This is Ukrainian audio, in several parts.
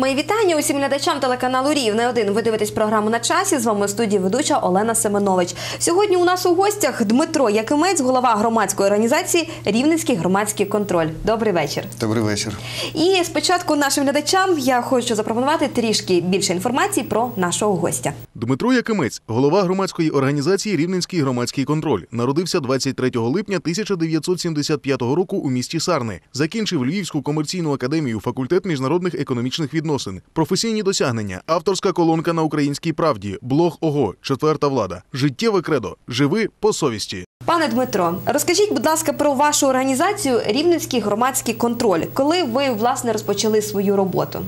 Мої вітання усім глядачам телеканалу Рівне 1 Ви дивитесь програму на часі. З вами в студії ведуча Олена Семенович. Сьогодні у нас у гостях Дмитро Якимець, голова громадської організації Рівненський громадський контроль. Добрий вечір. Добрий вечір. І спочатку нашим глядачам я хочу запропонувати трішки більше інформації про нашого гостя. Дмитро Якимець, голова громадської організації Рівненський громадський контроль, народився 23 липня 1975 року у місті Сарни. Закінчив Львівську комерційну академію, факультет міжнародних економічних відносин, професійні досягнення, авторська колонка на українській правді, блог ОГО, четверта влада, життєве кредо, живи по совісті. Пане Дмитро, розкажіть, будь ласка, про вашу організацію Рівненський громадський контроль. Коли ви власне розпочали свою роботу?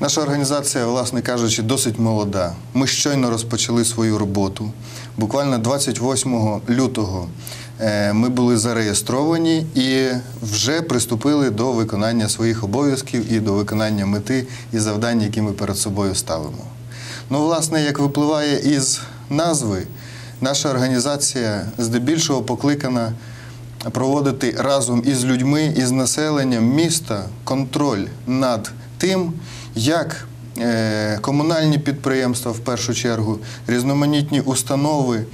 Наша організація, власне кажучи, досить молода. Ми щойно розпочали свою роботу. Буквально 28 лютого ми були зареєстровані і вже приступили до виконання своїх обов'язків і до виконання мети і завдань, які ми перед собою ставимо. Ну, власне, як випливає із назви, наша організація здебільшого покликана проводити разом із людьми, із населенням міста контроль над тим, як е, комунальні підприємства, в першу чергу, різноманітні установи е,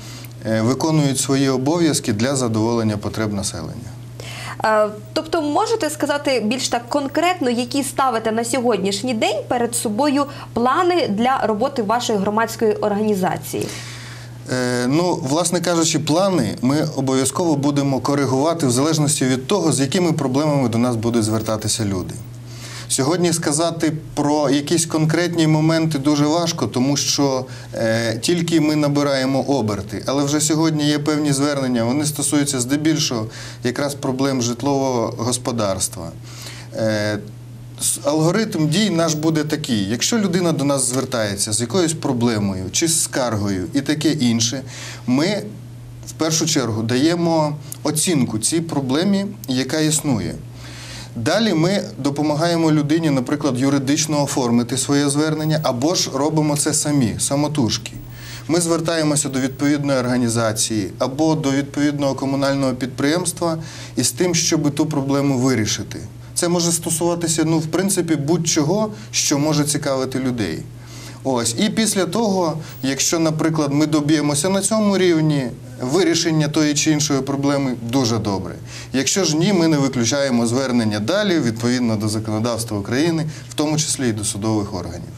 виконують свої обов'язки для задоволення потреб населення. Е, Тобто, можете сказати більш так конкретно, які ставите на сьогоднішній день перед собою плани для роботи вашої громадської організації? Е, Ну, власне кажучи, плани ми обов'язково будемо коригувати в залежності від того, з якими проблемами до нас будуть звертатися люди. Сьогодні сказати про якісь конкретні моменти дуже важко, тому що е, тільки ми набираємо оберти. Але вже сьогодні є певні звернення, вони стосуються здебільшого якраз проблем житлового господарства. Е, Алгоритм дій наш буде такий: якщо людина до нас звертається з якоюсь проблемою чи з скаргою і таке інше, ми в першу чергу даємо оцінку цій проблемі, яка існує. Далі ми допомагаємо людині, наприклад, юридично оформити своє звернення, або ж робимо це самі, самотужки. Ми звертаємося до відповідної організації або до відповідного комунального підприємства із тим, щоб ту проблему вирішити. Це може стосуватися, ну, в принципі, будь-чого, що може цікавити людей. Ось і після того, якщо, наприклад, ми доб'ємося на цьому рівні вирішення тої чи іншої проблеми, дуже добре. Якщо ж ні, ми не виключаємо звернення далі відповідно до законодавства України, в тому числі і до судових органів.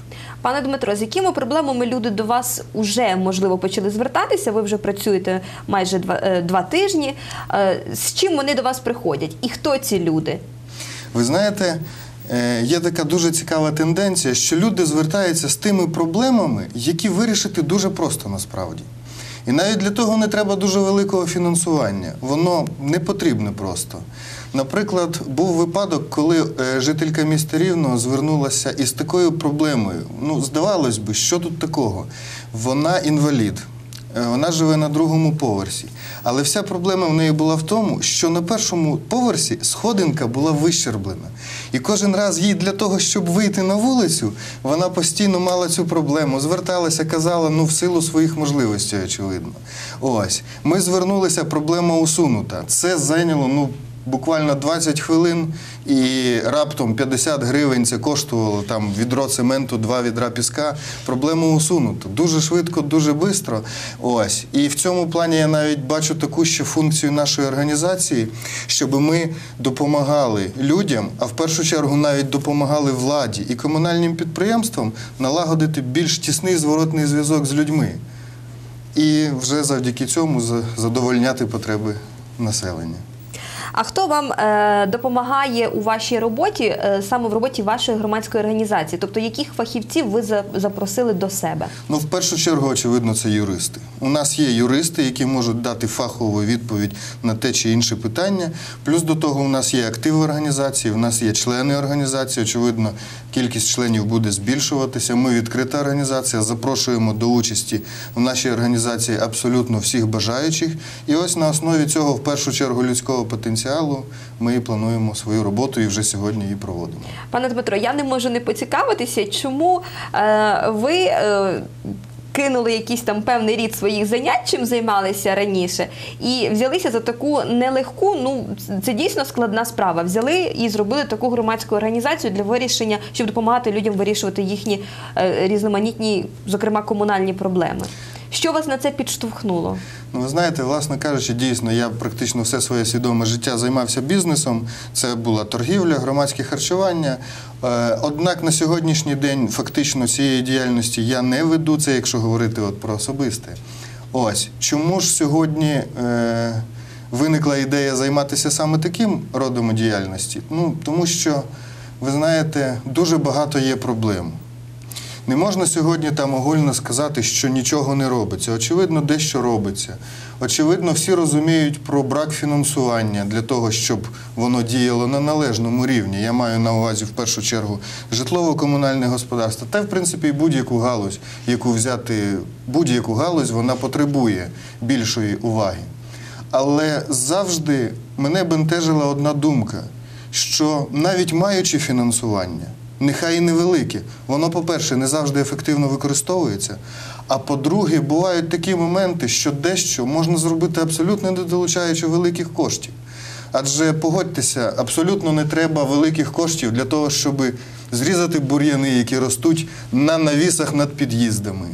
Пане Дмитро, з якими проблемами люди до вас вже можливо почали звертатися? Ви вже працюєте майже два, е, два тижні. Е, З чим вони до вас приходять? І хто ці люди? Ви знаєте, е, є така дуже цікава тенденція, що люди звертаються з тими проблемами, які вирішити дуже просто насправді. І навіть для того не треба дуже великого фінансування. Воно не потрібне просто. Наприклад, був випадок, коли е, жителька міста Рівного звернулася із такою проблемою. Ну, здавалось би, що тут такого? Вона інвалід. Е, Вона живе на другому поверсі. Але вся проблема в неї була в тому, що на першому поверсі сходинка була вищерблена. І кожен раз їй для того, щоб вийти на вулицю, вона постійно мала цю проблему, зверталася, казала, ну в силу своїх можливостей, очевидно. Ось. Ми звернулися, проблема усунута. Це зайняло, ну. Буквально 20 хвилин і раптом 50 гривень це коштувало там відро цементу, два відра піска. Проблему усунуто. Дуже швидко, дуже швидко. Ось. І в цьому плані я навіть бачу таку ще функцію нашої організації, щоб ми допомагали людям, а в першу чергу навіть допомагали владі і комунальним підприємствам налагодити більш тісний зворотний зв'язок з людьми. І вже завдяки цьому за- задовольняти потреби населення. А хто вам е, допомагає у вашій роботі, е, саме в роботі вашої громадської організації? Тобто, яких фахівців ви за- запросили до себе? Ну, в першу чергу, очевидно, це юристи. У нас є юристи, які можуть дати фахову відповідь на те чи інше питання. Плюс до того, у нас є активи організації, у нас є члени організації. Очевидно, кількість членів буде збільшуватися. Ми відкрита організація, запрошуємо до участі в нашій організації абсолютно всіх бажаючих. І ось на основі цього, в першу чергу, людського потенціалу, ми і плануємо свою роботу і вже сьогодні її проводимо. Пане Дмитро, я не можу не поцікавитися, чому е, ви. Е, кинули якийсь там певний рід своїх занять, чим займалися раніше, і взялися за таку нелегку, ну це дійсно складна справа. Взяли і зробили таку громадську організацію для вирішення, щоб допомагати людям вирішувати їхні е, різноманітні, зокрема комунальні проблеми. Що вас на це підштовхнуло? Ну, ви знаєте, власне кажучи, дійсно, я практично все своє свідоме життя займався бізнесом. Це була торгівля, громадське харчування. Е, Однак на сьогоднішній день фактично цієї діяльності я не веду це, якщо говорити от про особисте. Ось чому ж сьогодні е, виникла ідея займатися саме таким родом діяльності? Ну тому що ви знаєте, дуже багато є проблем. Не можна сьогодні там огульно сказати, що нічого не робиться. Очевидно, дещо робиться. Очевидно, всі розуміють про брак фінансування для того, щоб воно діяло на належному рівні. Я маю на увазі в першу чергу житлово-комунальне господарство, та в принципі і будь-яку галузь, яку взяти будь-яку галузь, вона потребує більшої уваги. Але завжди мене бентежила одна думка, що навіть маючи фінансування, нехай і невелике, воно, по-перше, не завжди ефективно використовується. А по-друге, бувають такі моменти, що дещо можна зробити абсолютно не долучаючи великих коштів. Адже погодьтеся, абсолютно не треба великих коштів для того, щоб зрізати бур'яни, які ростуть на навісах над під'їздами.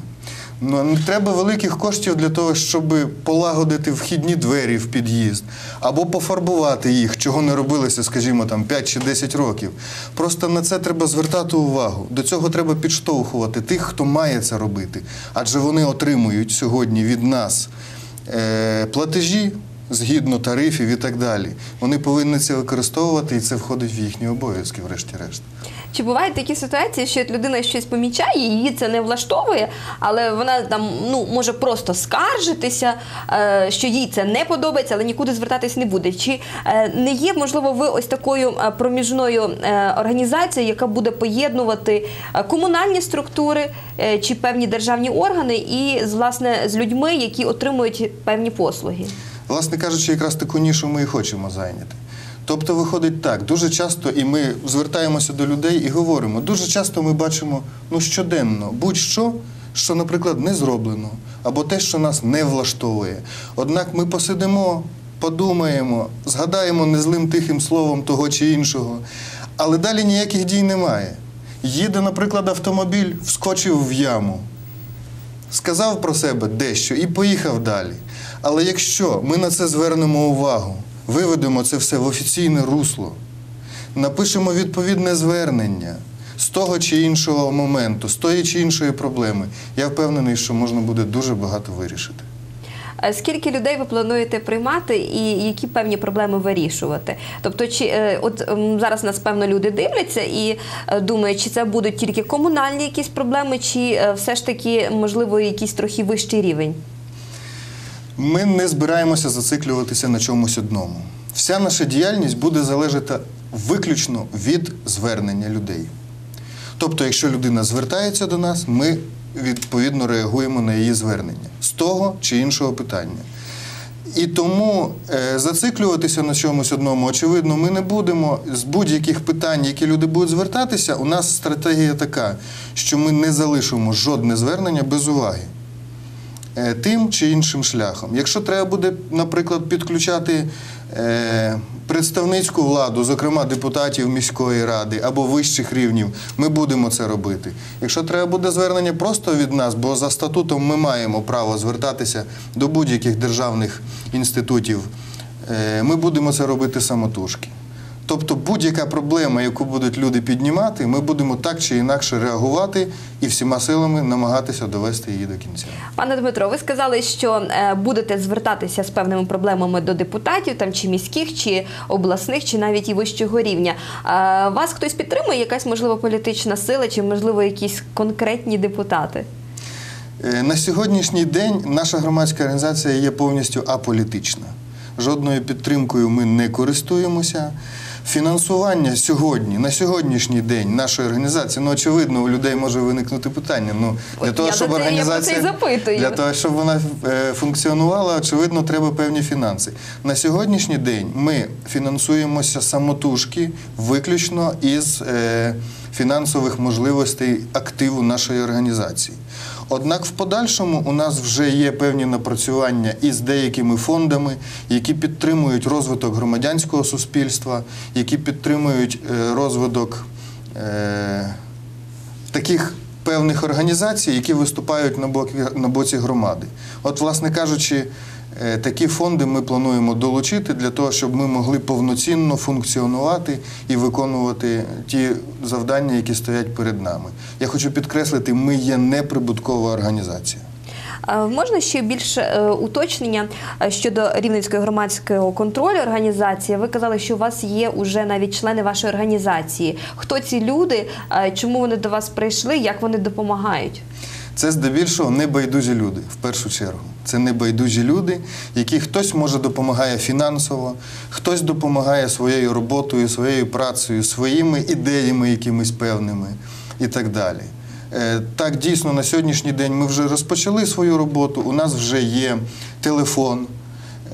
Ну, не треба великих коштів для того, щоб полагодити вхідні двері в під'їзд або пофарбувати їх, чого не робилося, скажімо, там 5 чи 10 років. Просто на це треба звертати увагу. До цього треба підштовхувати тих, хто має це робити. Адже вони отримують сьогодні від нас е, платежі згідно тарифів і так далі. Вони повинні це використовувати, і це входить в їхні обов'язки, врешті-решт. Чи бувають такі ситуації, що людина щось помічає, її це не влаштовує, але вона там ну може просто скаржитися, е, що їй це не подобається, але нікуди звертатись не буде. Чи е, не є можливо ви ось такою е, проміжною організацією, яка буде поєднувати комунальні структури чи певні державні органи і власне з людьми, які отримують певні послуги? Власне кажучи, якраз таку нішу ми і хочемо зайняти. Тобто виходить так, дуже часто, і ми звертаємося до людей і говоримо, дуже часто ми бачимо ну, щоденно будь-що, що, наприклад, не зроблено, або те, що нас не влаштовує. Однак ми посидимо, подумаємо, згадаємо незлим тихим словом того чи іншого, але далі ніяких дій немає. Їде, наприклад, автомобіль, вскочив в яму сказав про себе дещо і поїхав далі. Але якщо ми на це звернемо увагу, виведемо це все в офіційне русло, напишемо відповідне звернення з того чи іншого моменту, з тої чи іншої проблеми, я впевнений, що можна буде дуже багато вирішити. Е, Скільки людей ви плануєте приймати і які певні проблеми вирішувати? Тобто, чи е, от зараз нас певно люди дивляться і е, думають, чи це будуть тільки комунальні якісь проблеми, чи все ж таки можливо якийсь трохи вищий рівень? Ми не збираємося зациклюватися на чомусь одному. Вся наша діяльність буде залежати виключно від звернення людей. Тобто, якщо людина звертається до нас, ми відповідно реагуємо на її звернення з того чи іншого питання. І тому е, зациклюватися на чомусь одному, очевидно, ми не будемо. З будь-яких питань, які люди будуть звертатися, у нас стратегія така, що ми не залишимо жодне звернення без уваги тим чи іншим шляхом. Якщо треба буде, наприклад, підключати е, представницьку владу, зокрема депутатів міської ради або вищих рівнів, ми будемо це робити. Якщо треба буде звернення просто від нас, бо за статутом ми маємо право звертатися до будь-яких державних інститутів, е, ми будемо це робити самотужки. Тобто будь-яка проблема, яку будуть люди піднімати, ми будемо так чи інакше реагувати і всіма силами намагатися довести її до кінця. Пане Дмитро, ви сказали, що е, будете звертатися з певними проблемами до депутатів, там чи міських, чи обласних, чи навіть і вищого рівня. Е, вас хтось підтримує, якась можливо політична сила, чи можливо якісь конкретні депутати? Е, На сьогоднішній день наша громадська організація є повністю аполітична. Жодною підтримкою ми не користуємося. Фінансування сьогодні, на сьогоднішній день нашої організації, ну очевидно, у людей може виникнути питання. Ну для того, я щоб організація для того, щоб вона е, функціонувала, очевидно, треба певні фінанси. На сьогоднішній день ми фінансуємося самотужки виключно із е, фінансових можливостей активу нашої організації. Однак в подальшому у нас вже є певні напрацювання із деякими фондами, які підтримують розвиток громадянського суспільства, які підтримують е, розвиток е, таких певних організацій, які виступають на боці, громади. От, власне кажучи, такі фонди ми плануємо долучити для того, щоб ми могли повноцінно функціонувати і виконувати ті завдання, які стоять перед нами. Я хочу підкреслити, ми є неприбуткова організація. Можна ще більше е, уточнення е, щодо рівненської громадського контролю організації. Ви казали, що у вас є уже навіть члени вашої організації. Хто ці люди? е, Чому вони до вас прийшли? Як вони допомагають? Це здебільшого небайдужі люди в першу чергу. Це небайдужі люди, які хтось може допомагає фінансово, хтось допомагає своєю роботою, своєю працею, своїми ідеями якимись певними і так далі. Е, Так, дійсно, на сьогоднішній день ми вже розпочали свою роботу. У нас вже є телефон.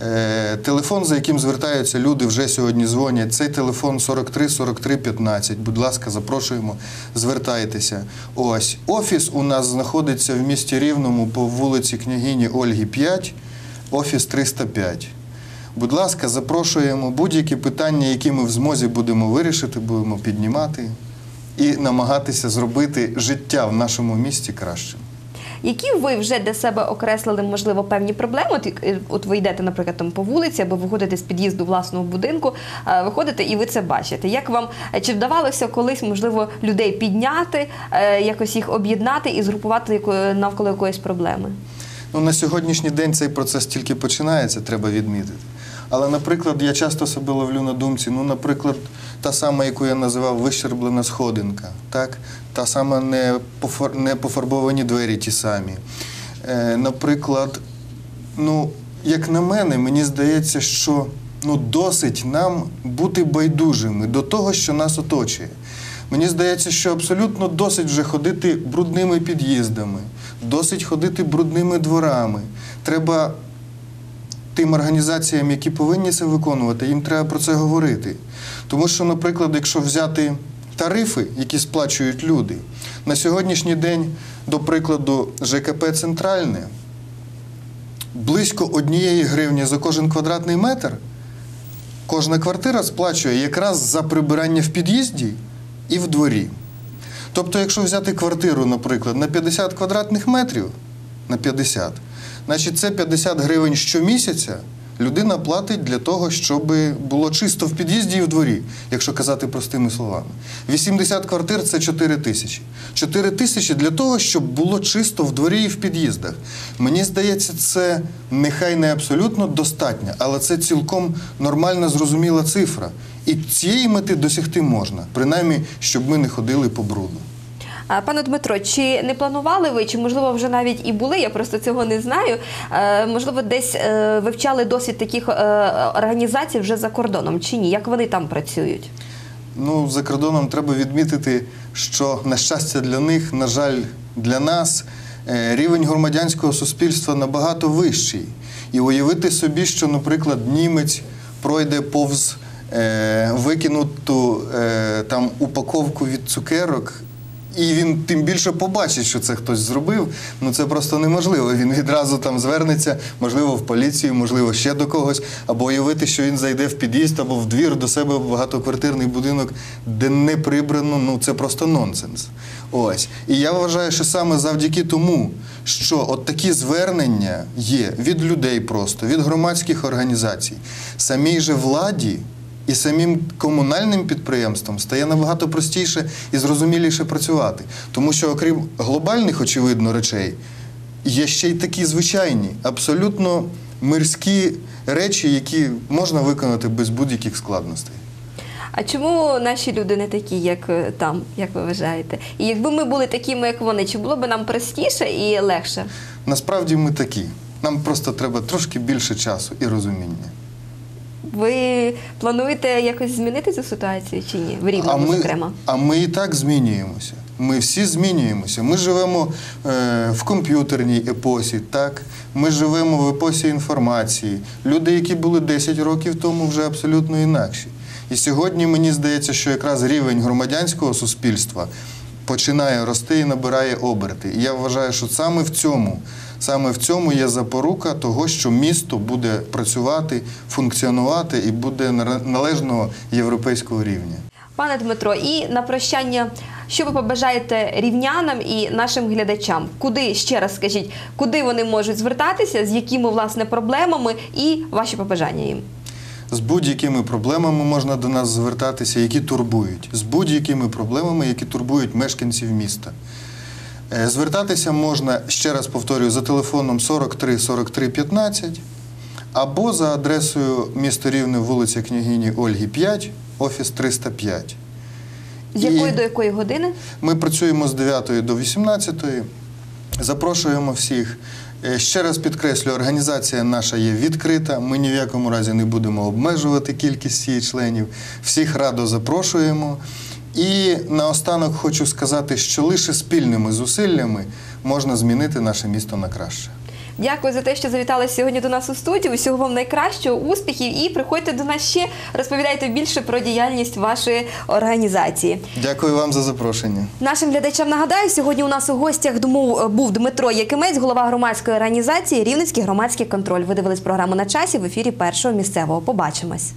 Е, Телефон, за яким звертаються люди, вже сьогодні дзвонять. Цей телефон 43 43 15. Будь ласка, запрошуємо, звертайтеся. Ось офіс у нас знаходиться в місті Рівному по вулиці Княгині Ольги 5, офіс 305. Будь ласка, запрошуємо будь-які питання, які ми в змозі будемо вирішити, будемо піднімати і намагатися зробити життя в нашому місті кращим. Які ви вже для себе окреслили, можливо, певні проблеми? От, е, от ви йдете, наприклад, там по вулиці, або виходите з під'їзду власного будинку, е, виходите і ви це бачите. Як вам е, чи вдавалося колись, можливо, людей підняти, якось їх об'єднати і згрупувати навколо якоїсь проблеми? Ну, на сьогоднішній день цей процес тільки починається, треба відмітити. Але, наприклад, я часто себе ловлю на думці, ну, наприклад, та сама, яку я називав вищерблена сходинка, так? та сама не, пофар... не пофарбовані двері ті самі. Е, наприклад, ну, як на мене, мені здається, що ну, досить нам бути байдужими до того, що нас оточує. Мені здається, що абсолютно досить вже ходити брудними під'їздами, досить ходити брудними дворами. Треба тим організаціям, які повинні це виконувати, їм треба про це говорити. Тому що, наприклад, якщо взяти тарифи, які сплачують люди, на сьогоднішній день, до прикладу, ЖКП Центральне близько однієї гривні за кожен квадратний метр кожна квартира сплачує якраз за прибирання в під'їзді і в дворі. Тобто, якщо взяти квартиру, наприклад, на 50 квадратних метрів, на 50, значить це 50 гривень щомісяця людина платить для того, щоб було чисто в під'їзді і в дворі, якщо казати простими словами. 80 квартир це 4 тисячі. 4 тисячі для того, щоб було чисто в дворі і в під'їздах. Мені здається, це нехай не абсолютно достатньо, але це цілком нормальна, зрозуміла цифра. І цієї мети досягти можна, принаймні, щоб ми не ходили по бруду. Пане Дмитро, чи не планували ви, чи можливо вже навіть і були, я просто цього не знаю. е, Можливо, десь е, вивчали досвід таких е, організацій вже за кордоном, чи ні? Як вони там працюють? Ну, за кордоном треба відмітити, що на щастя для них, на жаль, для нас рівень громадянського суспільства набагато вищий. І уявити собі, що, наприклад, німець пройде повз е, викинуту е, там упаковку від цукерок. І він тим більше побачить, що це хтось зробив. Ну це просто неможливо. Він відразу там звернеться, можливо, в поліцію, можливо, ще до когось, або уявити, що він зайде в під'їзд або в двір до себе в багатоквартирний будинок, де не прибрано. Ну це просто нонсенс. Ось. І я вважаю, що саме завдяки тому, що от такі звернення є від людей просто, від громадських організацій, самій же владі. І самим комунальним підприємствам стає набагато простіше і зрозуміліше працювати. Тому що, окрім глобальних, очевидно, речей, є ще й такі звичайні, абсолютно мирські речі, які можна виконати без будь-яких складностей. А чому наші люди не такі, як е, там, як ви вважаєте? І якби ми були такими, як вони, чи було б нам простіше і легше? Насправді ми такі. Нам просто треба трошки більше часу і розуміння. Ви плануєте якось змінити цю ситуацію чи ні? В Рівному, ми, зокрема. а ми і так змінюємося. Ми всі змінюємося. Ми живемо е, в комп'ютерній епосі, так? Ми живемо в епосі інформації. Люди, які були 10 років тому, вже абсолютно інакші. І сьогодні мені здається, що якраз рівень громадянського суспільства починає рости і набирає оберти. І я вважаю, що саме в цьому, саме в цьому є запорука того, що місто буде працювати, функціонувати і буде на- належного європейського рівня. Пане Дмитро, і на прощання, що ви побажаєте рівнянам і нашим глядачам? Куди ще раз скажіть, куди вони можуть звертатися, з якими власне проблемами і ваші побажання їм? З будь-якими проблемами можна до нас звертатися, які турбують, з будь-якими проблемами, які турбують мешканців міста. Е, Звертатися можна, ще раз повторюю, за телефоном 43 43 15 або за адресою місто Рівне, вулиця княгині Ольги 5, офіс 305. З І- якої до якої години? Ми працюємо з 9 до 18. Запрошуємо всіх. Е, Ще раз підкреслю, організація наша є відкрита. Ми ні в якому разі не будемо обмежувати кількість її членів. Всіх радо запрошуємо. І наостанок хочу сказати, що лише спільними зусиллями можна змінити наше місто на краще. Дякую за те, що завітали сьогодні до нас у студію. Усього вам найкращого, успіхів і приходьте до нас ще. Розповідайте більше про діяльність вашої організації. Дякую вам за запрошення. Нашим глядачам нагадаю, сьогодні у нас у гостях думов був Дмитро Якимець, голова громадської організації Рівненський громадський контроль. Ви дивились програму на часі в ефірі першого місцевого. Побачимось.